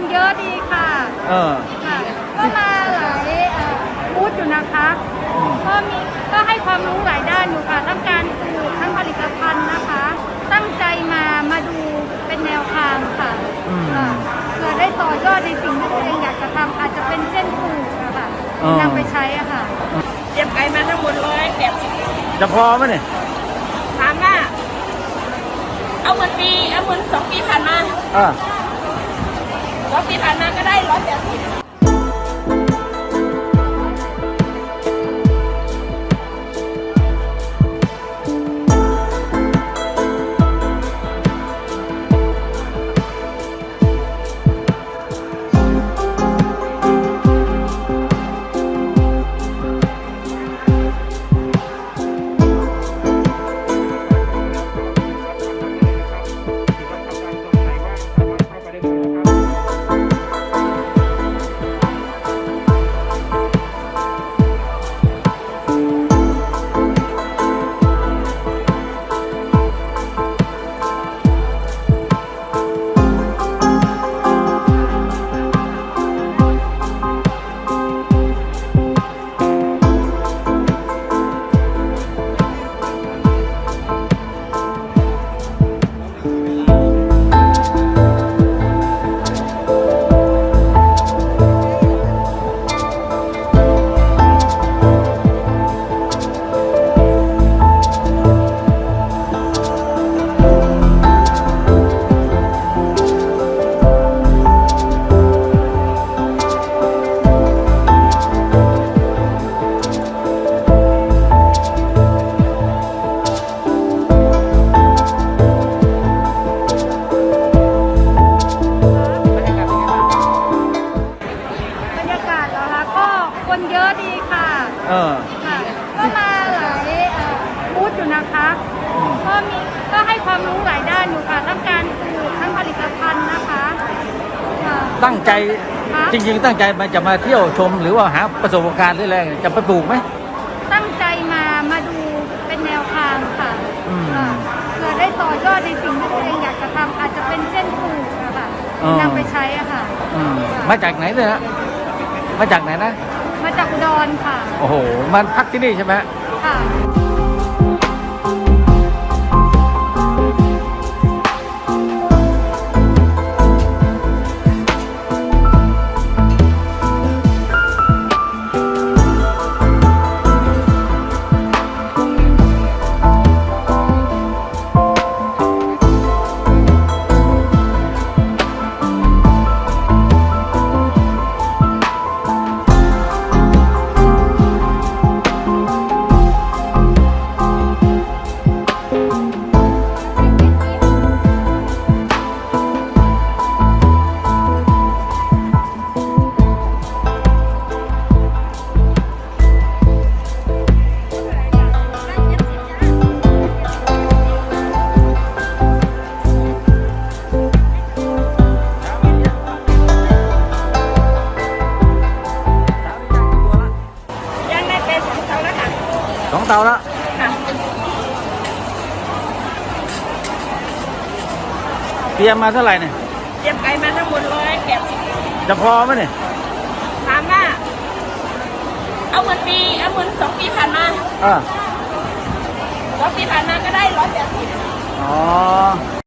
คนเยอะดีค่ะเออ ค่ะ ก็มาหลายเอ่อบูธอยู่นะคะอืมก็มีก็ให้ความรู้หลายด้านอยู่ค่ะ ทั้งการปลูกทั้งผลิตภัณฑ์นะคะ ตั้งใจมามาดูเป็นแนวทางค่ะอืมค่ะเพื่อได้ต่อยอดในสิ่งที่ตัวเองอยากจะทำอาจจะเป็นเช่นปลูกอะค่ะอ๋อ นำไปใช้อะค่ะ เตรียมไก่มาทั้งหมดร้อยแปดสิบจะพอไหมเนี่ยถามว่า เอาเหมือนปี เอาเหมือนสองปีผ่านมาอ่าสอ รถปีผ่านมาก็ได้ร้อยแปดสิบ ความรู้หลายด้านอยู่ค่ะทั้งการปลูกทั้งผลิตภัณฑ์นะคะค่ะตั้งใจค่ะจริง ๆ ตั้งใจมาจะมาเที่ยวชมหรือว่าหาประสบการณ์หรืออะไรจะไปปลูกไหม ตั้งใจมามาดูเป็นแนวทางค่ะอืมค่ะเพื่อได้ต่อยอดในสิ่งที่ตัวเองอยากจะทำอาจจะเป็นเช่นปลูกอะค่ะอ๋อ นำไปใช้อะค่ะอืมมาจากไหนเนี่ยฮะมาจากไหนนะมาจากอุดรค่ะโอ้โหมันพักที่นี่ใช่ไหม ค่ะ สองเตาแล้วค่ะเตรียมมาเท่าไหร่เนี่ยเตรียมไก่มาทั้งหมดร้อยแปดสิบจะพอไหมเนี่ยถามว่าเอาเหมือนปีเอาเหมือนสองปีผ่านมาอ่าสองปีผ่านมาก็ได้ร้อยแปดสิบอ๋อ